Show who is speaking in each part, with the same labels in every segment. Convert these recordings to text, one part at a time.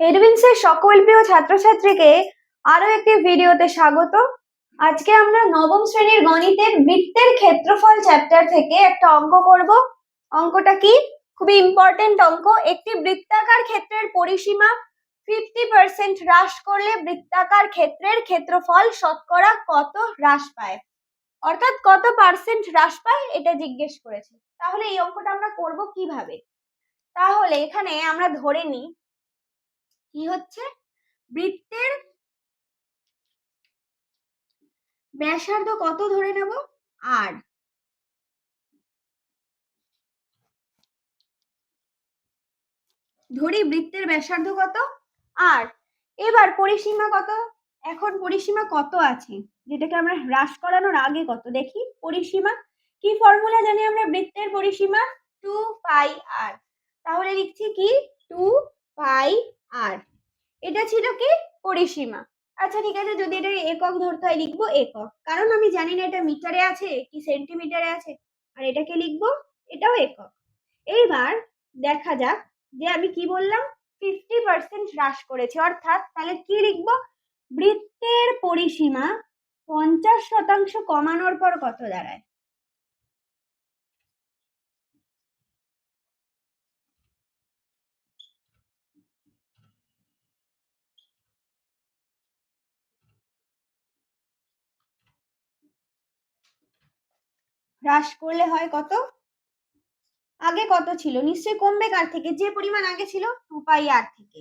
Speaker 1: এডভিন্সের সকল প্রিয় ছাত্রছাত্রীকে আরও একটি ভিডিওতে স্বাগত। আজকে আমরা নবম শ্রেণির গণিতের বৃত্তের ক্ষেত্রফল চ্যাপ্টার থেকে একটা অঙ্ক করব। অঙ্কটা কি? খুবই ইম্পর্টেন্ট অঙ্ক। একটি বৃত্তাকার ক্ষেত্রের পরিসীমা ফিফটি পার্সেন্ট হ্রাস করলে বৃত্তাকার ক্ষেত্রের ক্ষেত্রফল শতকরা কত হ্রাস পায়? অর্থাৎ কত পার্সেন্ট হ্রাস পায় এটা জিজ্ঞেস করেছে। তাহলে এই অঙ্কটা আমরা করব কীভাবে? তাহলে এখানে আমরা ধরে নিই কি হচ্ছে? বৃত্তের ব্যাসার্ধ কত ধরে নেব? আর ধরি বৃত্তের ব্যাসার্ধ কত? আর এবার পরিসীমা কত? এখন পরিসীমা কত আছে? যেটাকে আমরা হ্রাস করানোর আগে কত দেখি? পরিসীমা। কি ফর্মুলা জানি আমরা? বৃত্তের পরিসীমা টু পাই আর তাহলে লিখছি কি? টু পাই আর এটা ছিল কি? পরিসীমা। আচ্ছা ঠিক আছে, যদি এটা একক ধরতে হয়, লিখব একক। কারণ আমি জানি না এটা মিটারে আছে কি সেন্টিমিটারে আছে। আর এটাকে লিখব, এটাও একক। এইবার দেখা যাক যে আমি কি বললাম? ফিফটি পার্সেন্ট হ্রাস করেছে। অর্থাৎ তাহলে কি লিখব? বৃত্তের পরিসীমা পঞ্চাশ শতাংশ কমানোর পর কত দাঁড়ায়? হ্রাস করলে হয় কত? আগে কত ছিল? নিশ্চয়ই কমবে কার থেকে? যে পরিমাণ আগে ছিল, টু পাই আর থেকে।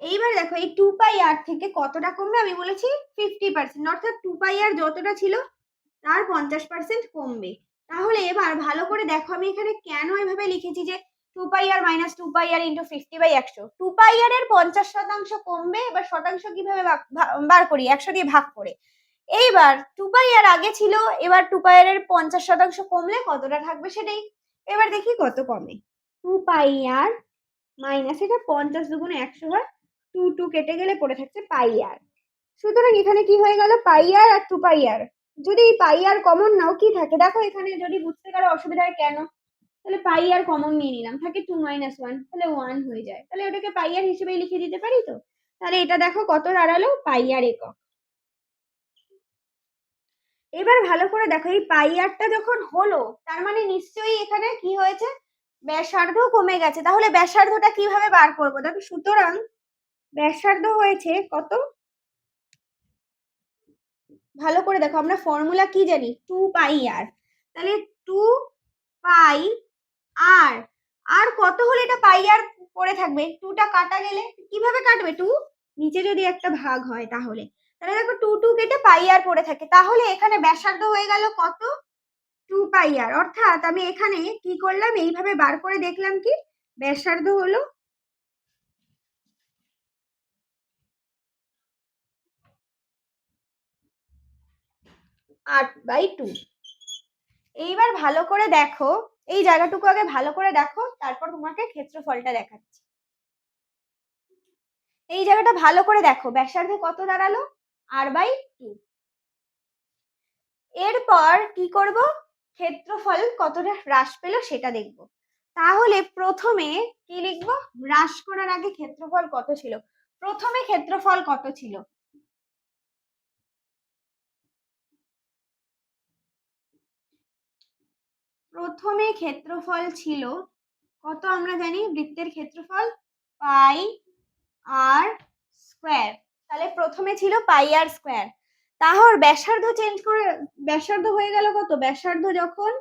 Speaker 1: এইবার দেখো, এই টু পাই আর থেকে কতটা কমবে? আমি বলেছি ফিফটি পার্সেন্ট অর্থাৎ টু পাই আর যতটা ছিল, তার পঞ্চাশ পার্সেন্ট কমবে। তাহলে এবার ভালো করে দেখো, আমি এখানে কেন এভাবে লিখেছি যে two pi r minus two pi r into fifty by একশো? টু পাই আর এর পঞ্চাশ শতাংশ কমবে, এবার শতাংশ কীভাবে বার করি? একশো দিয়ে ভাগ করে। এইবার টু পাই আর আগে ছিল, এবার টু পাই আর এর পঞ্চাশ শতাংশ কমলে কতটা থাকবে সেটাই। এবার দেখি কত কমে। টু পাই আর মাইনাস এটা পঞ্চাশ দুগুণে একশো হয়, টু টু কেটে গেলে পড়ে থাকছে পাই আর। সুতরাং এখানে কি হয়ে গেল? পাই আর আর টু পাই আর। যদি এই পাই আর কমন নাও কি থাকে? দেখো এখানে যদি বুঝতে কারও অসুবিধা হয় কেন? তাহলে পাই আর কমন নিয়ে নিলাম। থাকে টু মাইনাস ওয়ান তাহলে ওয়ান হয়ে যায়। তাহলে ওটাকে পাই আর হিসেবেই লিখে দিতে পারি তো? তাহলে এটা দেখো কত দাঁড়াল? পাই আর একক। এবার ভালো করে দেখো, এই পাই আরটা যখন হলো, তার মানে নিশ্চয়ই এখানে কি হয়েছে? ব্যাসার্ধ কমে গেছে। তাহলে ব্যাসার্ধটা কীভাবে বার করব? দেখো, সুতরাং ব্যাসার্ধ হয়েছে কত? ভালো করে দেখো, আমরা ফর্মুলা কি জানি? টু পাই আর তাহলে টু পাই আর আর কত হলে এটা পাই আর পড়ে থাকবে? টুটা কাটা গেলে কীভাবে কাটবে? টু নিচে যদি একটা ভাগ হয় তাহলে। তাহলে দেখো টু টু কেটে পাই আর পড়ে থাকে। তাহলে এখানে ব্যাসার্ধ হয়ে গেল কত? টু পাই আর অর্থাৎ আমি এখানে কি করলাম? এইভাবে বার করে দেখলাম কি? ব্যাসার্ধ হলো আট বাই টু এইবার ভালো করে দেখো, এই জায়গাটুকু আগে ভালো করে দেখো, তারপর তোমাকে ক্ষেত্রফলটা দেখাচ্ছি। এই জায়গাটা ভালো করে দেখো, ব্যাসার্ধ কত দাঁড়াল? আর বাই টু এরপর কি করব? ক্ষেত্রফল কতটা হ্রাস পেল সেটা দেখব। তাহলে প্রথমে কি লিখব? হ্রাস করার আগে ক্ষেত্রফল কত ছিল? প্রথমে ক্ষেত্রফল কত ছিল? প্রথমে ক্ষেত্রফল ছিল কত আমরা জানি? বৃত্তের ক্ষেত্রফল পাই আর স্কোয়ার তাহলে প্রথমে ছিল পাই আর স্কোয়ার। তাহলে ব্যাসার্ধ চেঞ্জ করে, ব্যাসার্ধ হয়ে গেল কত? ব্যাসার্ধ যখন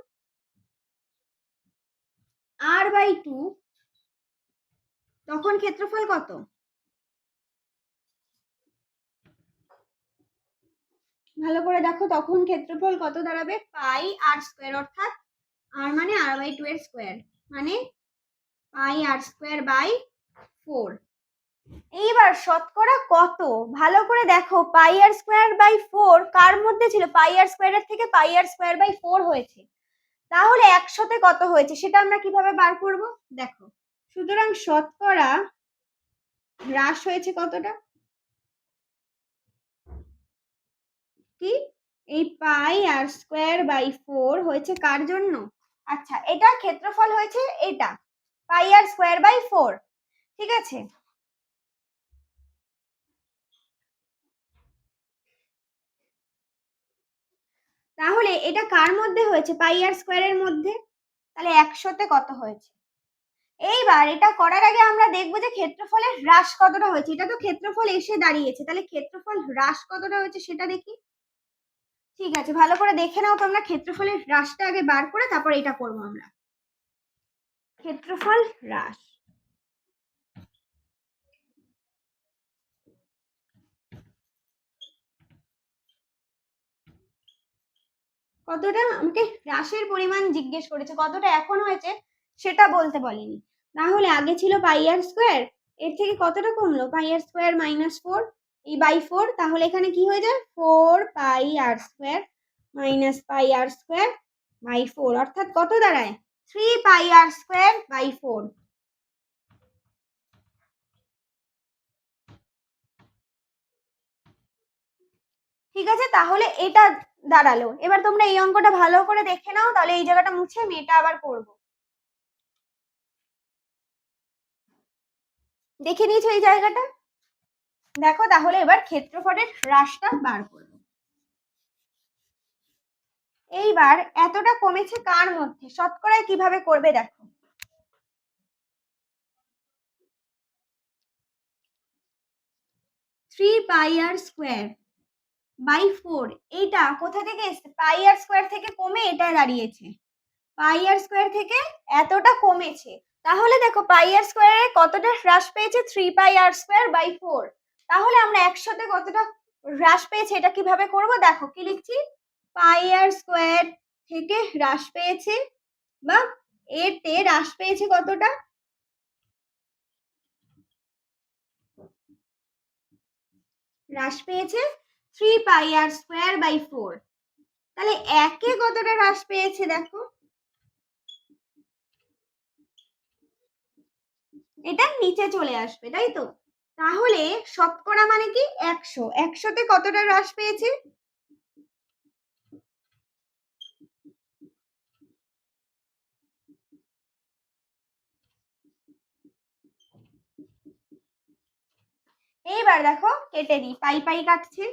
Speaker 1: আর বাই টু তখন ক্ষেত্রফল কত? ভালো করে দেখো, তখন ক্ষেত্রফল কত দাঁড়াবে? পাই আর স্কোয়ার অর্থাৎ আর মানে আর বাই টু এর স্কোয়ার মানে pi r square by four এইবার শতকরা কত? ভালো করে দেখো, pi r square by four কার মধ্যে ছিল? পাই আর স্কোয়ারের থেকে pi r square by four হয়েছে। তাহলে একশোতে কত হয়েছে? সেটা আমরা কীভাবে বার করব? দেখো, সুতরাং শতকরা হ্রাস হয়েছে কতটা? কি? এই pi r square by four হয়েছে কার জন্য? আচ্ছা এটা ক্ষেত্রফল হয়েছে এটা, pi r square by four, ঠিক আছে? তাহলে এটা কার মধ্যে হয়েছে? পাই আর স্কোয়ারের মধ্যে? তাহলে একশোতে কত হয়েছে? এইবার এটা করার আগে আমরা দেখব যে ক্ষেত্রফলের হ্রাস কতটা হয়েছে। এটা তো ক্ষেত্রফল এসে দাঁড়িয়েছে। তাহলে ক্ষেত্রফল হ্রাস কতটা হয়েছে সেটা দেখি। ঠিক আছে, ভালো করে দেখে নাও তোমরা ক্ষেত্রফলের হ্রাসটা আগে বার করে, তারপর এটা করব আমরা। ক্ষেত্রফল হ্রাস। কতটা আমাকে হ্রাসের পরিমাণ জিজ্ঞেস করেছে, কতটা এখন হয়েছে সেটা বলতে বলেনি। তাহলে আগে ছিল পাই আর স্কোয়ার, এর থেকে কতটা কমলো? Pi r square minus four, এই বাই ফোর, তাহলে এখানে কি হয়ে যায়? Four pi r square minus pi r square by four, অর্থাৎ কত দাঁড়ায়? Three pi r square by four. ঠিক আছে, তাহলে এটা দাঁড়াল। এবার তোমরা এই অঙ্কটা ভালো করে দেখে নাও, তাহলে এই জায়গাটা মুছে মেয়েটা আবার করব দেখে নিয়েছো এই জায়গাটা? দেখো তাহলে এবার ক্ষেত্রফলের হ্রাসটা বার করব। এইবার এতটা কমেছে কার মধ্যে? শতকরায় কীভাবে করবে দেখো। Three pi r square by four এইটা কোথা থেকে এসছে? পাই আর স্কোয়ার থেকে কমে এটা দাঁড়িয়েছে। পাই আর স্কোয়ার থেকে এতটা কমেছে। তাহলে দেখো পাই আর স্কোয়ারে কতটা হ্রাস পেয়েছে? Three pi r square by four তাহলে আমরা একসাথে কতটা হ্রাস পেয়েছে এটা কীভাবে করব? দেখো, কি লিখছি? পাই আর স্কোয়ার থেকে হ্রাস পেয়েছে বা এতে হ্রাস পেয়েছে কতটা? হ্রাস পেয়েছে three pi r square by four তাহলে একে কতটা হ্রাস পেয়েছে দেখো? এটা নিচে চলে আসবে, তাই তো? তাহলে শতকরা মানে কি? একশো। একশোতে কতটা হ্রাস পেয়েছে? এইবার দেখো কেটে দিই, পাই পাই কাটছে।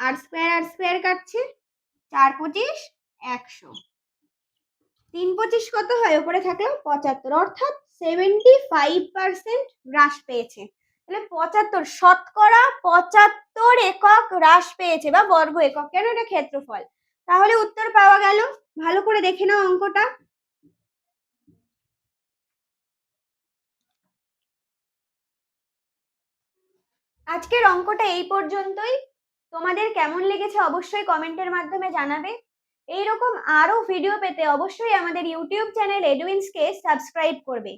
Speaker 1: আর স্কোয়ার আর স্কোয়ার কাটছে। চার পঁচিশ, একশো। তিন পঁচিশ কত হয়? ওপরে থাকল পঁচাত্তর। অর্থাৎ সেভেন্টি ফাইভ পার্সেন্ট হ্রাস পেয়েছে। তাহলে পঁচাত্তর শতকরা পঁচাত্তর একক হ্রাস পেয়েছে বা বর্গ একক। কেন এটা ক্ষেত্রফল? তাহলে উত্তর পাওয়া গেল। ভালো করে দেখে নাও অঙ্কটা। আজকের অঙ্কটা এই পর্যন্তই। তোমাদের কেমন লেগেছে অবশ্যই কমেন্টের মাধ্যমে জানাবে। এইরকম আরও ভিডিও পেতে অবশ্যই আমাদের ইউটিউব চ্যানেল এডুইন্সকে সাবস্ক্রাইব করবে।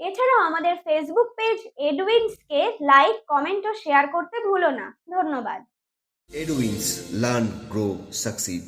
Speaker 1: এছাড়াও আমাদের ফেসবুক পেজ এডুইন্সকে লাইক কমেন্ট ও শেয়ার করতে ভুলো না। ধন্যবাদ।
Speaker 2: Edwins Learn, Grow, Succeed.